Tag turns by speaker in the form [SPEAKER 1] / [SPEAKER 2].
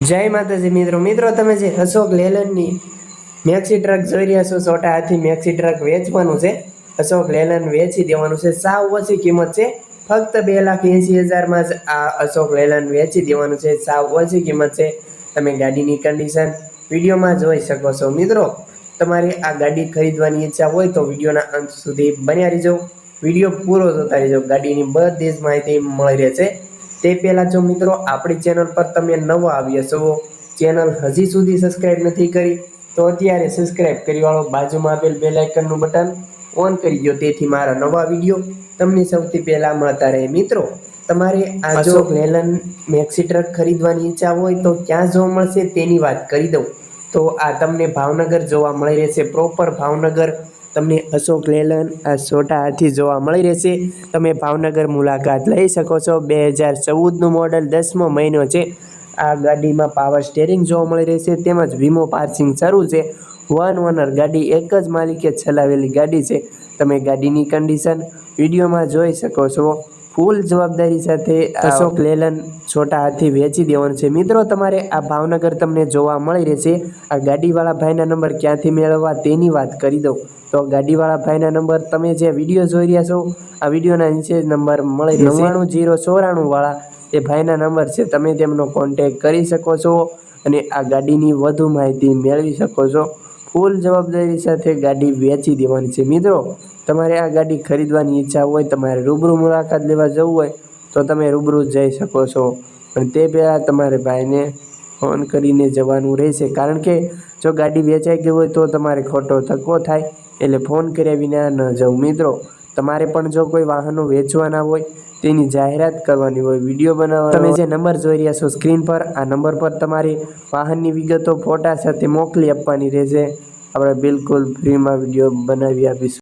[SPEAKER 1] જય માતાજી, મિત્રો. મિત્રો, તમે જે અશોક લેલનની મેક્સી ટ્રક જોઈ રહ્યા છો છોટા હાથી મેક્સી ટ્રક વેચવાનું છે. અશોક લેલન વેચી દેવાનું છે. સાવ ઓછી કિંમત છે. ફક્ત બે લાખ એંસી હજારમાં જ આ અશોક લેલન વેચી દેવાનું છે. સાવ ઓછી કિંમત છે. તમે ગાડીની કન્ડિશન વિડીયોમાં જોઈ શકો છો. મિત્રો, તમારે આ ગાડી ખરીદવાની ઈચ્છા હોય તો વિડીયોના અંત સુધી બન્યા રહેજો. વીડિયો પૂરો જોતા રહેજો. ગાડીની બધી જ માહિતી મળી રહેશે. તે પહેલાં જો મિત્રો આપણી ચેનલ પર તમે નવા આવ્યા છો ચેનલ હજી સુધી સબસ્ક્રાઇબ નથી કરી તો અત્યારે સબસ્ક્રાઇબ કરી વાળો બાજુમાં આપેલ બેલ આઇકનનું બટન ઓન કરી દો તેથી મારા નવા વીડિયો તમને સૌથી પહેલાં મળતા રહે. મિત્રો તમારે આ જો લેલન મેક્સી ટ્રક ખરીદવાની ઈચ્છા હોય તો ક્યાં જોવા મળશે તેની વાત કરી દઉં. તો આ તમને ભાવનગર જોવા મળી રહેશે. પ્રોપર ભાવનગર તમને અશોક લેલન આ છોટા હાથી જોવા મળી રહેશે. તમે ભાવનગર મુલાકાત લઈ શકો છો. બે હજાર ચૌદનું મોડલ દસમો મહિનો છે. આ ગાડીમાં પાવર સ્ટેરિંગ જોવા મળી રહેશે. તેમજ વીમો પાર્સિંગ શરૂ છે. વન ઓનર ગાડી એક જ માલિકે ચલાવેલી ગાડી છે. તમે ગાડીની કન્ડિશન વિડીયોમાં જોઈ શકો છો. ફૂલ જવાબદારી સાથે અશોક લેલન છોટા હાથી વેચી દેવાનું છે. મિત્રો તમારે આ ભાવનગર તમને જોવા મળી રહેશે. આ ગાડીવાળા ભાઈના નંબર ક્યાંથી મેળવવા તેની વાત કરી દઉં. તો ગાડીવાળા ભાઈના નંબર તમે જે વીડિયો જોઈ રહ્યા છો આ વિડીયોના નીચે નંબર મળી રહેશે. નવ્વાણું જીરો ચોરાણુંવાળા એ ભાઈના નંબર છે. તમે તેમનો કોન્ટેક કરી શકો છો અને આ ગાડીની વધુ માહિતી મેળવી શકો છો. ફૂલ જવાબદારી સાથે ગાડી વેચી દેવાની છે. મિત્રો તમારે આ ગાડી ખરીદવાની ઈચ્છા હોય તમારે રૂબરૂ મુલાકાત લેવા જવું હોય તો તમે રૂબરૂ જઈ શકો છો. પણ તે પહેલાં તમારે ભાઈને ફોન કરીને જવાનું રહેશે. કારણ કે જો ગાડી વેચાઈ ગઈ હોય તો તમારે ખોટો ધક્કો થાય એટલે ફોન કર્યા વિના ન જવું. મિત્રો તમારે પણ જો કોઈ વાહનો વેચવાના હોય તેની જાહેરાત કરવાની હોય વીડિયો બનાવવાનો તમે જે નંબર જોઈ રહ્યા છો સ્ક્રીન પર આ નંબર પર તમારી વાહનની વિગતો ફોટા સાથે મોકલી આપવાની રહેશે. આપણે બિલકુલ ફ્રીમાં વીડિયો બનાવી આપીશું.